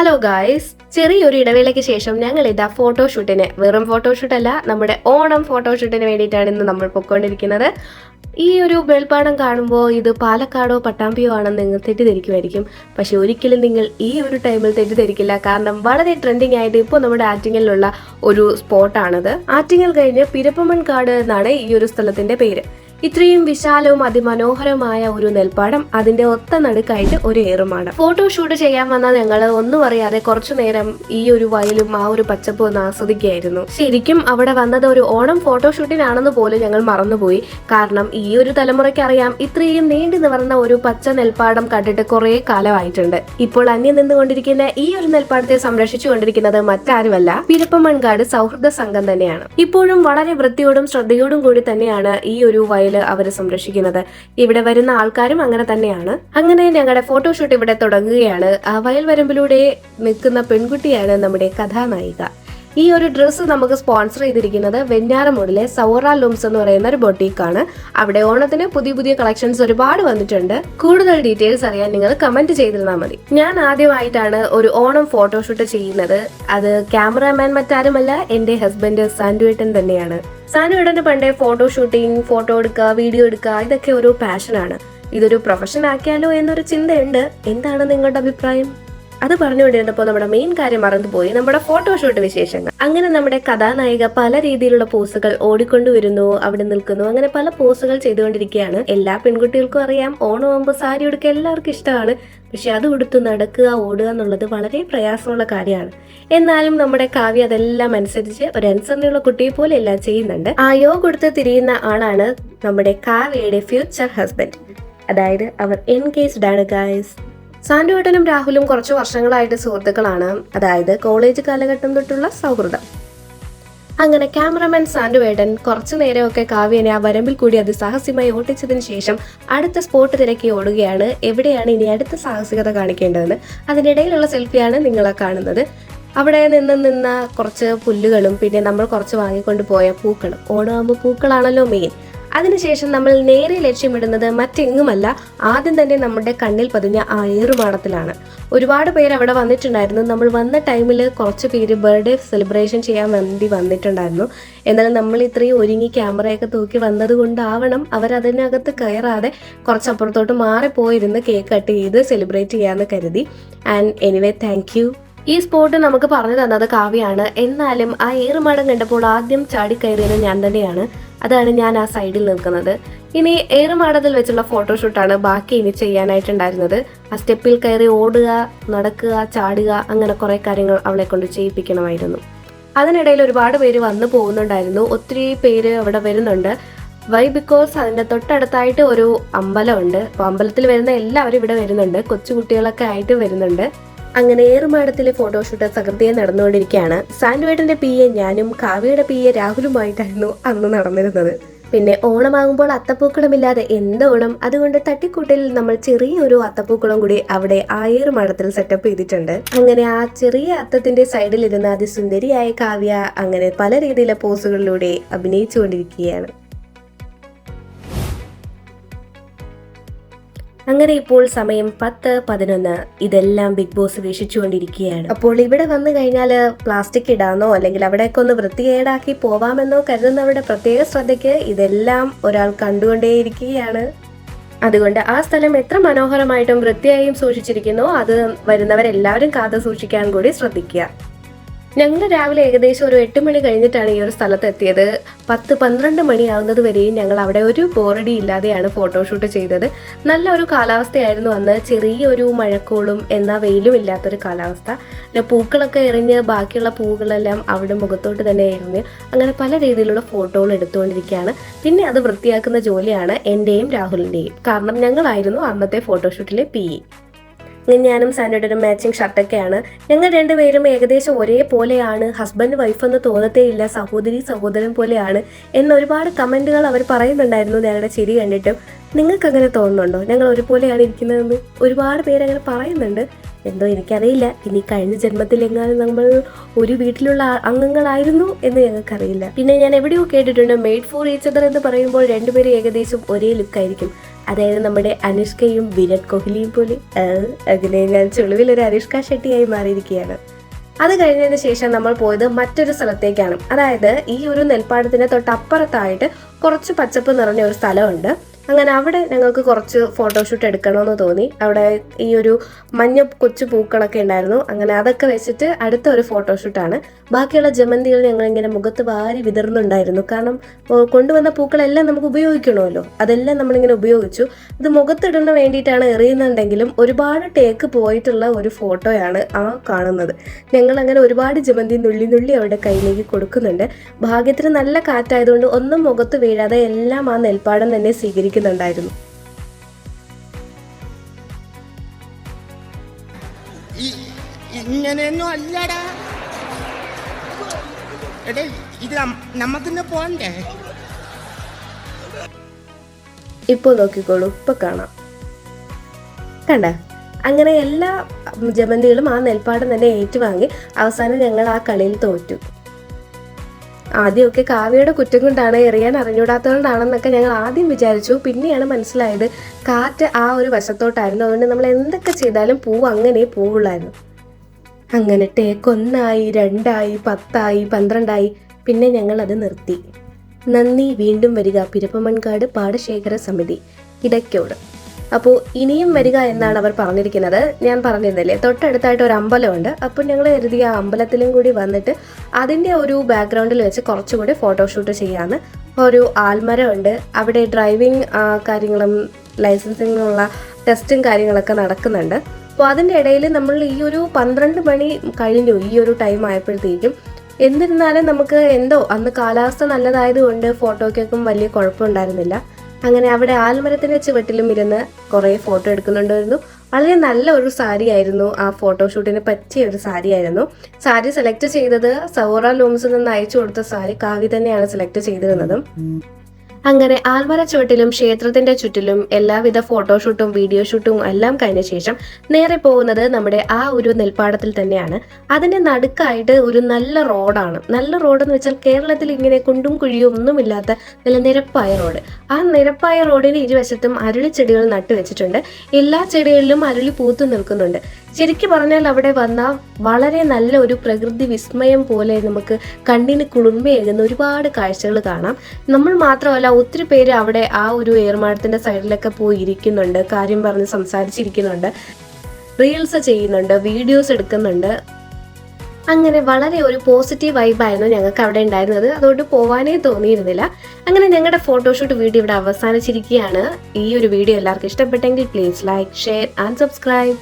Hello guys ചെറിയൊരു ഇടവേളയ്ക്ക് ശേഷം ഞങ്ങൾ ഇതാ ഫോട്ടോഷൂട്ടിന് വെറും ഫോട്ടോഷൂട്ട് അല്ല നമ്മുടെ ഓണം ഫോട്ടോഷൂട്ടിന് വേണ്ടിയിട്ടാണ് ഇന്ന് നമ്മൾ പൊയ്ക്കൊണ്ടിരിക്കുന്നത് ഈ ഒരു വെൾപ്പാടം കാണുമ്പോൾ ഇത് പാലക്കാടോ പട്ടാമ്പിയോ ആണെന്ന് നിങ്ങൾ തെറ്റിദ്ധരിക്കുമായിരിക്കും. പക്ഷെ ഒരിക്കലും നിങ്ങൾ ഈ ഒരു ടൈമിൽ തെറ്റിദ്ധരിക്കില്ല. കാരണം വളരെ ട്രെൻഡിങ് ആയിട്ട് ഇപ്പോൾ നമ്മുടെ ആറ്റിങ്ങലിലുള്ള ഒരു സ്പോട്ടാണിത് ആറ്റിങ്ങൽ കഴിഞ്ഞ് പിരപ്പമൺകാട് എന്നാണ് ഈ ഒരു സ്ഥലത്തിന്റെ പേര്. ഇത്രയും വിശാലവും അതിമനോഹരമായ ഒരു നെൽപ്പാടം അതിന്റെ ഒത്ത നടുക്കായിട്ട് ഒരു ഏറുമാടം ഫോട്ടോഷൂട്ട് ചെയ്യാൻ വന്ന ഞങ്ങൾ ഒന്നും അറിയാതെ കുറച്ചു നേരം ഈ ഒരു വയലും ആ ഒരു പച്ചപ്പും ഒന്ന് ആസ്വദിക്കുകയായിരുന്നു. ശരിക്കും അവിടെ വന്നത് ഒരു ഓണം ഫോട്ടോഷൂട്ടിനാണെന്ന് പോലും ഞങ്ങൾ മറന്നുപോയി. കാരണം ഈ ഒരു തലമുറയ്ക്ക് അറിയാം ഇത്രയും നീണ്ടു നിവർന്ന ഒരു പച്ച നെൽപ്പാടം കണ്ടിട്ട് കുറെ കാലമായിട്ടുണ്ട്. ഇപ്പോൾ അന്യം നിന്നുകൊണ്ടിരിക്കുന്ന ഈ ഒരു നെൽപ്പാടത്തെ സംരക്ഷിച്ചുകൊണ്ടിരിക്കുന്നത് മറ്റാരുമല്ല പിരപ്പമൺകാട് സൗഹൃദ സംഘം തന്നെയാണ്. ഇപ്പോഴും വളരെ വൃത്തിയോടും ശ്രദ്ധയോടും കൂടി തന്നെയാണ് ഈ ഒരു വയൽ അവർ സംരക്ഷിക്കുന്നത്. ഇവിടെ വരുന്ന ആൾക്കാരും അങ്ങനെ തന്നെയാണ്. അങ്ങനെ ഞങ്ങളുടെ ഫോട്ടോഷൂട്ട് ഇവിടെ തുടങ്ങുകയാണ്. വയൽ വരമ്പിലൂടെ നിൽക്കുന്ന പെൺകുട്ടിയാണ് നമ്മുടെ കഥാനായിക. ഈ ഒരു ഡ്രസ്സ് നമുക്ക് സ്പോൺസർ ചെയ്തിരിക്കുന്നത് വെഞ്ഞാറമൂടിലെ സൗറ ലൂംസ് എന്ന് പറയുന്ന ഒരു ബൊട്ടീക്കാണ് അവിടെ ഓണത്തിന് പുതിയ പുതിയ കളക്ഷൻസ് ഒരുപാട് വന്നിട്ടുണ്ട്. കൂടുതൽ ഡീറ്റെയിൽസ് അറിയാൻ നിങ്ങൾ കമന്റ് ചെയ്തിരുന്നാൽ മതി. ഞാൻ ആദ്യമായിട്ടാണ് ഒരു ഓണം ഫോട്ടോഷൂട്ട് ചെയ്യുന്നത്. അത് ക്യാമറാമാൻ മറ്റാരുമല്ല എന്റെ ഹസ്ബൻഡ് സാൻഡുവേട്ടൻ തന്നെയാണ്. സാനുവേട്ടന് പണ്ടേ ഫോട്ടോ ഷൂട്ടിംഗ് ഫോട്ടോ എടുക്കുക വീഡിയോ എടുക്കുക ഇതൊക്കെ ഒരു പാഷനാണ് ഇതൊരു പ്രൊഫഷൻ ആക്കിയാലോ എന്നൊരു ചിന്തയുണ്ട്. എന്താണ് നിങ്ങളുടെ അഭിപ്രായം? അത് പറഞ്ഞുകൊണ്ടിരുന്നപ്പോൾ നമ്മുടെ മെയിൻ കാര്യം മറന്നുപോയി. നമ്മുടെ ഫോട്ടോഷൂട്ട് വിശേഷങ്ങൾ. അങ്ങനെ നമ്മുടെ കഥാനായിക പല രീതിയിലുള്ള പോസുകൾ ഓടിക്കൊണ്ടുവരുന്നു അവിടെ നിൽക്കുന്നു. അങ്ങനെ പല പോസുകൾ ചെയ്തുകൊണ്ടിരിക്കുകയാണ്. എല്ലാ പെൺകുട്ടികൾക്കും അറിയാം. ഓണമാകുമ്പോൾ സാരി ഉടുക്കുക എല്ലാവർക്കും ഇഷ്ടമാണ്. പക്ഷെ അത് ഉടുത്ത് നടക്കുക ഓടുക എന്നുള്ളത് വളരെ പ്രയാസമുള്ള കാര്യമാണ്. എന്നാലും നമ്മുടെ കാവ്യ അതെല്ലാം അനുസരിച്ച് ഒരു അനുസരണയുള്ള കുട്ടിയെ പോലെ എല്ലാം ചെയ്യുന്നുണ്ട്. ആ യോ കൊടുത്ത് തിരിയുന്ന ആളാണ് നമ്മുടെ കാവ്യയുടെ ഫ്യൂച്ചർ ഹസ്ബൻഡ് അതായത് അവർ എൻഗേജ്ഡ് ആണ് ഗായ്സ് സാന്റുവേട്ടനും രാഹുലും കുറച്ച് വർഷങ്ങളായിട്ട് സുഹൃത്തുക്കളാണ്. അതായത് കോളേജ് കാലഘട്ടം തൊട്ടുള്ള സൗഹൃദം. അങ്ങനെ ക്യാമറമാൻ സാന്റുവേട്ടൻ കുറച്ചു നേരമൊക്കെ കാവ്യനെ ആ വരമ്പിൽ കൂടി അത് അതിസാഹസ്യമായി ഓട്ടിച്ചതിന് ശേഷം അടുത്ത സ്പോട്ട് തിരക്കി ഓടുകയാണ്. എവിടെയാണ് ഇനി അടുത്ത സാഹസികത കാണിക്കേണ്ടതെന്ന് അതിനിടയിലുള്ള സെൽഫിയാണ് നിങ്ങളെ കാണുന്നത്. അവിടെ നിന്ന് നിന്ന കുറച്ച് പുല്ലുകളും പിന്നെ നമ്മൾ കുറച്ച് വാങ്ങിക്കൊണ്ട് പോയ പൂക്കളും. ഓണമാകുമ്പോൾ പൂക്കളാണല്ലോ മെയിൻ അതിനുശേഷം നമ്മൾ നേരെ ലക്ഷ്യമിടുന്നത് മറ്റെങ്ങുമല്ല ആദ്യം തന്നെ നമ്മുടെ കണ്ണിൽ പതിഞ്ഞ ആ ഏറുമാടത്തിലാണ് ഒരുപാട് പേര് അവിടെ വന്നിട്ടുണ്ടായിരുന്നു. നമ്മൾ വന്ന ടൈമിൽ കുറച്ച് പേര് ബർത്ത്ഡേ സെലിബ്രേഷൻ ചെയ്യാൻ വേണ്ടി വന്നിട്ടുണ്ടായിരുന്നു. എന്നാൽ നമ്മൾ ഇത്രയും ഒരുങ്ങി ക്യാമറയൊക്കെ തൂക്കി വന്നത് കൊണ്ടാവണം അവർ അതിനകത്ത് കയറാതെ കുറച്ചപ്പുറത്തോട്ട് മാറിപ്പോയിരുന്ന് കേക്ക് കട്ട് ചെയ്ത് സെലിബ്രേറ്റ് ചെയ്യാമെന്ന് കരുതി. ആൻഡ് എനിവേ താങ്ക് ഈ സ്പോട്ട് നമുക്ക് പറഞ്ഞു തന്നത് കാവ്യാണ് എന്നാലും ആ ഏറുമാടം കണ്ടപ്പോൾ ആദ്യം ചാടിക്കയറിയത് ഞാൻ തന്നെയാണ്. അതാണ് ഞാൻ ആ സൈഡിൽ നിൽക്കുന്നത്. ഇനി ഏറുമാടത്തിൽ വെച്ചുള്ള ഫോട്ടോഷൂട്ടാണ് ബാക്കി ഇനി ചെയ്യാനായിട്ടുണ്ടായിരുന്നത്. ആ സ്റ്റെപ്പിൽ കയറി ഓടുക നടക്കുക ചാടുക അങ്ങനെ കുറേ കാര്യങ്ങൾ അവളെ കൊണ്ട് ചെയ്യിപ്പിക്കണമായിരുന്നു. അതിനിടയിൽ ഒരുപാട് പേര് വന്നു പോകുന്നുണ്ടായിരുന്നു. ഒത്തിരി പേര് അവിടെ വരുന്നുണ്ട്. വൈ ബിക്കോസ് അതിന്റെ തൊട്ടടുത്തായിട്ട് ഒരു അമ്പലമുണ്ട്. അപ്പോൾ അമ്പലത്തിൽ വരുന്ന എല്ലാവരും ഇവിടെ വരുന്നുണ്ട്. കൊച്ചുകുട്ടികളൊക്കെ ആയിട്ട് വരുന്നുണ്ട്. അങ്ങനെ ഏറുമാടത്തിലെ ഫോട്ടോഷൂട്ട് സകൃതിയെ നടന്നുകൊണ്ടിരിക്കുകയാണ്. സാൻഡുവേട്ടന്റെ പി എ ഞാനും കാവ്യയുടെ പി എ രാഹുലുമായിട്ടായിരുന്നു അന്ന് നടന്നിരുന്നത്. പിന്നെ ഓണമാകുമ്പോൾ അത്തപ്പൂക്കളമില്ലാതെ എന്ത് ഓണം? അതുകൊണ്ട് തട്ടിക്കൂട്ടിൽ നമ്മൾ ചെറിയൊരു അത്തപ്പൂക്കളം കൂടി അവിടെ ആയിരം മഠത്തിൽ സെറ്റപ്പ് ചെയ്തിട്ടുണ്ട്. അങ്ങനെ ആ ചെറിയ അത്തത്തിന്റെ സൈഡിൽ ഇരുന്ന അതിസുന്ദരിയായ കാവ്യ അങ്ങനെ പല രീതിയിലെ പോസുകളിലൂടെ അഭിനയിച്ചുകൊണ്ടിരിക്കുകയാണ്. അങ്ങനെ ഇപ്പോൾ സമയം പത്ത് പതിനൊന്ന്. ഇതെല്ലാം ബിഗ് ബോസ് വീക്ഷിച്ചുകൊണ്ടിരിക്കുകയാണ്. അപ്പോൾ ഇവിടെ വന്നു കഴിഞ്ഞാൽ പ്ലാസ്റ്റിക് ഇടാന്നോ അല്ലെങ്കിൽ അവിടെയൊക്കെ ഒന്ന് വൃത്തികേടാക്കി പോവാമെന്നോ കരുതുന്നവരുടെ പ്രത്യേക ശ്രദ്ധയ്ക്ക് ഇതെല്ലാം ഒരാൾ കണ്ടുകൊണ്ടേയിരിക്കുകയാണ്. അതുകൊണ്ട് ആ സ്ഥലം എത്ര മനോഹരമായിട്ടും വൃത്തിയായും സൂക്ഷിച്ചിരിക്കുന്നു അത് വരുന്നവരെല്ലാവരും കാത്തു സൂക്ഷിക്കാൻ കൂടി ശ്രദ്ധിക്കുക. ഞങ്ങൾ രാവിലെ ഏകദേശം ഒരു എട്ട് മണി കഴിഞ്ഞിട്ടാണ് ഈ ഒരു സ്ഥലത്ത് എത്തിയത് പത്ത് പന്ത്രണ്ട് മണിയാവുന്നത് വരെയും ഞങ്ങൾ അവിടെ ഒരു ബോറടി ഇല്ലാതെയാണ് ഫോട്ടോഷൂട്ട് ചെയ്തത്. നല്ല ഒരു കാലാവസ്ഥയായിരുന്നു അന്ന്. ചെറിയൊരു മഴക്കോളും എന്നാൽ വെയിലും ഇല്ലാത്തൊരു കാലാവസ്ഥ. പിന്നെ പൂക്കളൊക്കെ എറിഞ്ഞ് ബാക്കിയുള്ള പൂക്കളെല്ലാം അവിടെ മുഖത്തോട്ട് തന്നെ എറിഞ്ഞ് അങ്ങനെ പല രീതിയിലുള്ള ഫോട്ടോകൾ എടുത്തുകൊണ്ടിരിക്കുകയാണ്. പിന്നെ അത് വൃത്തിയാക്കുന്ന ജോലിയാണ് എന്റെയും രാഹുലിന്റെയും കാരണം ഞങ്ങളായിരുന്നു അന്നത്തെ ഫോട്ടോഷൂട്ടിലെ പി ഞാനും ഒരു മാച്ചിങ് ഷർട്ടൊക്കെയാണ് ഞങ്ങൾ രണ്ടുപേരും ഏകദേശം ഒരേപോലെയാണ്. ഹസ്ബൻഡ് വൈഫ് എന്ന് തോന്നത്തേയില്ല. സഹോദരി സഹോദരൻ പോലെയാണ് എന്ന് ഒരുപാട് കമന്റുകൾ അവർ പറയുന്നുണ്ടായിരുന്നു ഞങ്ങളുടെ ചിരി കണ്ടിട്ടും. നിങ്ങൾക്ക് അങ്ങനെ തോന്നുന്നുണ്ടോ? ഞങ്ങൾ ഒരുപോലെയാണ് ഇരിക്കുന്നതെന്ന് ഒരുപാട് പേര് അങ്ങനെ പറയുന്നുണ്ട്. എന്തോ എനിക്കറിയില്ല. ഇനി കഴിഞ്ഞ ജന്മത്തിൽ എങ്ങാനും നമ്മൾ ഒരു വീട്ടിലുള്ള അംഗങ്ങളായിരുന്നു എന്ന് ഞങ്ങൾക്കറിയില്ല. പിന്നെ ഞാൻ എവിടെയോ കേട്ടിട്ടുണ്ട് മെയ്ഡ് ഫോർ ഈച്ചദർ എന്ന് പറയുമ്പോൾ രണ്ടുപേരും ഏകദേശം ഒരേ ലുക്കായിരിക്കും അതായത് നമ്മുടെ അനുഷ്കയും വിരാട് കോഹ്ലിയും പോലെ അങ്ങനെ ഞാൻ ചുളിവിൽ ഒരു അനുഷ്ക ഷെട്ടിയായി മാറിയിരിക്കുകയാണ്. അത് കഴിഞ്ഞതിന് ശേഷം നമ്മൾ പോയത് മറ്റൊരു സ്ഥലത്തേക്കാണ്. അതായത് ഈ ഒരു നെൽപ്പാടത്തിന് തൊട്ടപ്പുറത്തായിട്ട് കുറച്ച് പച്ചപ്പ് നിറഞ്ഞ ഒരു സ്ഥലമുണ്ട്. അങ്ങനെ അവിടെ ഞങ്ങൾക്ക് കുറച്ച് ഫോട്ടോഷൂട്ട് എടുക്കണമെന്ന് തോന്നി. അവിടെ ഈ ഒരു മഞ്ഞ കൊച്ചു പൂക്കളൊക്കെ ഉണ്ടായിരുന്നു. അങ്ങനെ അതൊക്കെ വെച്ചിട്ട് അടുത്ത ഒരു ഫോട്ടോഷൂട്ടാണ് ബാക്കിയുള്ള ജമന്തികൾ ഞങ്ങൾ ഇങ്ങനെ മുഖത്ത് വാരി വിതർന്നുണ്ടായിരുന്നു കാരണം കൊണ്ടുവന്ന പൂക്കളെല്ലാം നമുക്ക് ഉപയോഗിക്കണമല്ലോ. അതെല്ലാം നമ്മളിങ്ങനെ ഉപയോഗിച്ചു. ഇത് മുഖത്തിടുന്ന വേണ്ടിയിട്ടാണ് എറിയുന്നുണ്ടെങ്കിലും ഒരുപാട് ടേക്ക് പോയിട്ടുള്ള ഒരു ഫോട്ടോയാണ് ആ കാണുന്നത്. ഞങ്ങൾ അങ്ങനെ ഒരുപാട് ജമന്തി നുള്ളി നുള്ളി അവരുടെ കയ്യിലേക്ക് കൊടുക്കുന്നുണ്ട്. ഭാഗ്യത്തിന് നല്ല കാറ്റായതുകൊണ്ട് ഒന്നും മുഖത്ത് വീഴാതെ എല്ലാം ആ നെൽപ്പാടം തന്നെ സ്വീകരിക്കുന്നുണ്ടായിരുന്നു ഈ- ഇങ്ങനെയൊന്നും അല്ലടാ. എടേ ഇത് നമുക്കിന്ന് പോണ്ടേ? ഇപ്പോൾ നോക്കിക്കോളൂ ഇപ്പൊ കാണാം. കണ്ട അങ്ങനെ എല്ലാ ജമന്തികളും ആ നെൽപ്പാടം തന്നെ ഏറ്റുവാങ്ങി അവസാനം ഞങ്ങൾ ആ കളിയിൽ തോറ്റു. ആദ്യമൊക്കെ കാവ്യയുടെ കുറ്റം കൊണ്ടാണ് എറിയാൻ അറിഞ്ഞൂടാത്തതുകൊണ്ടാണെന്നൊക്കെ ഞങ്ങൾ ആദ്യം വിചാരിച്ചു. പിന്നെയാണ് മനസ്സിലായത് കാറ്റ് ആ ഒരു വശത്തോട്ടായിരുന്നു. അതുകൊണ്ട് നമ്മൾ എന്തൊക്കെ ചെയ്താലും പൂവ് അങ്ങനെ പോവുള്ളായിരുന്നു. അങ്ങനെ ടേക്ക് ഒന്നായി രണ്ടായി പത്തായി പന്ത്രണ്ടായി. പിന്നെ ഞങ്ങൾ അത് നിർത്തി. നന്ദി വീണ്ടും വരിക. പിരപ്പമൺകാട് പാടശേഖര സമിതി. ഇടയ്ക്കോട്. അപ്പോൾ ഇനിയും വരിക എന്നാണ് അവർ പറഞ്ഞിരിക്കുന്നത്. ഞാൻ പറഞ്ഞിരുന്നില്ലേ തൊട്ടടുത്തായിട്ട് ഒരു അമ്പലമുണ്ട്. അപ്പോൾ ഞങ്ങൾ കരുതി ആ അമ്പലത്തിലും കൂടി വന്നിട്ട് അതിന്റെ ഒരു ബാക്ക്ഗ്രൗണ്ടിൽ വെച്ച് കുറച്ചുകൂടി ഫോട്ടോഷൂട്ട് ചെയ്യാമെന്ന് ഒരു ആൽമരമുണ്ട്. അവിടെ ഡ്രൈവിംഗ് കാര്യങ്ങളും ലൈസൻസിങ്ങിനുള്ള ടെസ്റ്റും കാര്യങ്ങളൊക്കെ നടക്കുന്നുണ്ട്. അപ്പോൾ അതിന്റെ ഇടയിൽ നമ്മൾ ഈ ഒരു പന്ത്രണ്ട് മണി കഴിഞ്ഞു ഈ ഒരു ടൈം ആയപ്പോഴത്തേക്കും. എന്നിരുന്നാലും നമുക്ക് എന്തോ അന്ന് കാലാവസ്ഥ നല്ലതായതുകൊണ്ട് ഫോട്ടോയ്ക്കൊക്കെ വലിയ കുഴപ്പമുണ്ടായിരുന്നില്ല. അങ്ങനെ അവിടെ ആൽമരത്തിന്റെ ചുവട്ടിലും ഇരുന്ന് കുറേ ഫോട്ടോ എടുക്കുന്നുണ്ടായിരുന്നു. വളരെ നല്ല ഒരു സാരി ആയിരുന്നു. ആ ഫോട്ടോഷൂട്ടിന് പറ്റിയ ഒരു സാരി ആയിരുന്നു. സാരി സെലക്ട് ചെയ്തത് സൗറ ലൂംസിൽ നിന്ന് അയച്ചു കൊടുത്ത സാരി കാവ്യ തന്നെയാണ് സെലക്ട് ചെയ്തിരുന്നതും. അങ്ങനെ ആൽമര ചുവട്ടിലും ക്ഷേത്രത്തിന്റെ ചുറ്റിലും എല്ലാവിധ ഫോട്ടോഷൂട്ടും വീഡിയോ ഷൂട്ടും എല്ലാം കഴിഞ്ഞ ശേഷം നേരെ പോകുന്നത് നമ്മുടെ ആ ഒരു നെൽപ്പാടത്തിൽ തന്നെയാണ്. അതിന്റെ നടുക്കായിട്ട് ഒരു നല്ല റോഡാണ്. നല്ല റോഡ് എന്ന് വെച്ചാൽ കേരളത്തിൽ ഇങ്ങനെ കുണ്ടും കുഴിയും ഒന്നുമില്ലാത്ത നല്ല നിരപ്പായ റോഡ്. ആ നിരപ്പായ റോഡിന് ഇരുവശത്തും അരുളിച്ചെടികൾ നട്ടുവെച്ചിട്ടുണ്ട്. എല്ലാ ചെടികളിലും അരുളി പൂത്തു നിൽക്കുന്നുണ്ട്. ശരിക്കും പറഞ്ഞാൽ അവിടെ വന്ന വളരെ നല്ല ഒരു പ്രകൃതി വിസ്മയം പോലെ നമുക്ക് കണ്ണിന് കുളിർമയേകുന്ന ഒരുപാട് കാഴ്ചകൾ കാണാം. നമ്മൾ മാത്രമല്ല ഒത്തിരി പേര് അവിടെ ആ ഒരു ഏർമാടത്തിന്റെ സൈഡിലൊക്കെ പോയി ഇരിക്കുന്നുണ്ട് കാര്യം പറഞ്ഞ് സംസാരിച്ചിരിക്കുന്നുണ്ട് റീൽസ് ചെയ്യുന്നുണ്ട് വീഡിയോസ് എടുക്കുന്നുണ്ട്. അങ്ങനെ വളരെ ഒരു പോസിറ്റീവ് വൈബായിരുന്നു ഞങ്ങൾക്ക് അവിടെ ഉണ്ടായിരുന്നത്. അതുകൊണ്ട് പോവാനേ തോന്നിയിരുന്നില്ല. അങ്ങനെ ഞങ്ങളുടെ ഫോട്ടോഷൂട്ട് വീഡിയോ ഇവിടെ അവസാനിച്ചിരിക്കുകയാണ്. ഈ ഒരു വീഡിയോ എല്ലാവർക്കും ഇഷ്ടപ്പെട്ടെങ്കിൽ please like share and subscribe